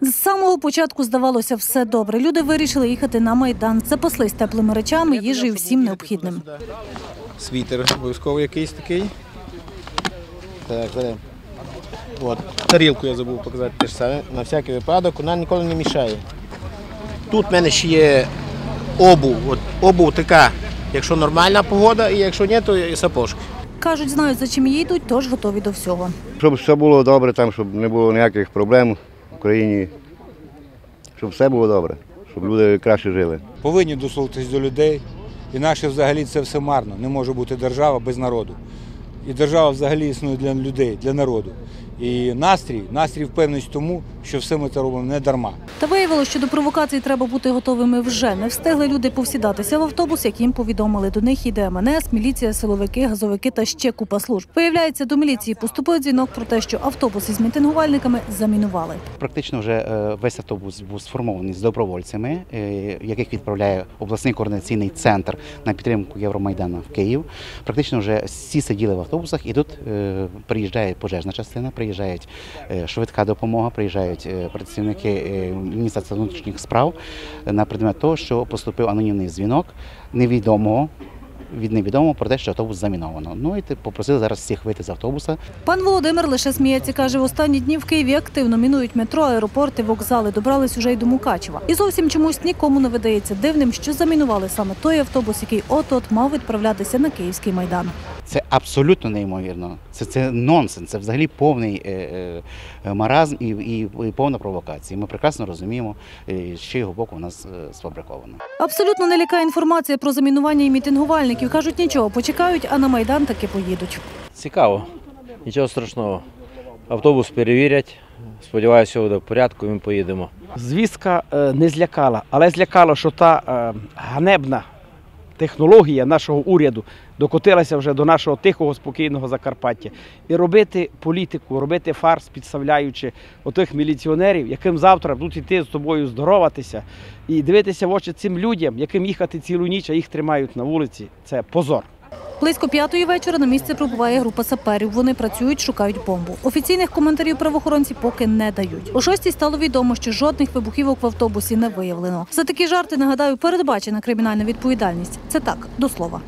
З самого початку здавалося все добре. Люди вирішили їхати на майдан, запаслись теплими речами, їжею всім необхідним. Світер обов'язково якийсь такий. Так. От, тарілку я забув показати теж саме. На всякий випадок, вона ніколи не мішає. Тут в мене ще є обув. От, обув така, якщо нормальна погода, і якщо ні, то і сапожки. Кажуть, знають, за чим їдуть, тож готові до всього. Щоб все було добре, там, щоб не було ніяких проблем в щоб все було добре, щоб люди краще жили. повинні дослухатись до людей. Інакше взагалі це все марно. Не може бути держава без народу. І держава взагалі існує для людей, для народу. І настрій, настрій впевненість тому, що все ми це робимо не дарма. Та виявилося, що до провокацій треба бути готовими вже. Не встигли люди повсідатися в автобус, як їм повідомили. До них йде МНС, міліція, силовики, газовики та ще купа служб. Виявляється, до міліції поступив дзвінок про те, що автобус із мітингувальниками замінували. Практично вже е, весь автобус був сформований з добровольцями, е, яких відправляє обласний координаційний центр на підтримку Євромайдану в Київ. Практично вже всі сиділи в автобусах, і тут е, приїжджає пожежна частина, приїжджають е, швидка допомога, приїжджають е, працівники е, Міністерства внутрішніх справ на предмет того, що поступив анонімний дзвінок невідомого. Від невідомого про те, що автобус заміновано. Ну і ти попросили зараз всіх вийти з автобуса, Пан Володимир лише сміється. каже, в останні дні в Києві активно мінують метро, аеропорти, вокзали. Добрались уже й до Мукачева. І зовсім чомусь нікому не видається дивним, що замінували саме той автобус, який от-от мав відправлятися на київський майдан. Це абсолютно неймовірно. Це, це нонсенс, це взагалі повний е, е, маразм і, і, і повна провокація. Ми прекрасно розуміємо, е, з чиєго боку у нас е, сфабриковано. Абсолютно не лякає інформація про замінування і мітингувальників. Кажуть, нічого, почекають, а на майдан таки поїдуть. Цікаво, нічого страшного. Автобус перевірять. Сподіваюся, все буде в порядку, і ми поїдемо. Звістка е, не злякала, але злякало, що та е, ганебна технологія нашого уряду докотилася вже до нашого тихого, спокійного Закарпаття. І робити політику, робити фарс, підставляючи отих міліціонерів, яким завтра будуть йти з тобою здороватися, і дивитися в очі цим людям, яким їхати цілу ніч, а їх тримають на вулиці. Це позор. Близько п'ятої вечора на місце прибуває група саперів. Вони працюють, шукають бомбу. Офіційних коментарів правоохоронці поки не дають. О шостій стало відомо, що жодних вибухівок в автобусі не виявлено. За такі жарти нагадаю, передбачена кримінальна відповідальність. Це так до слова.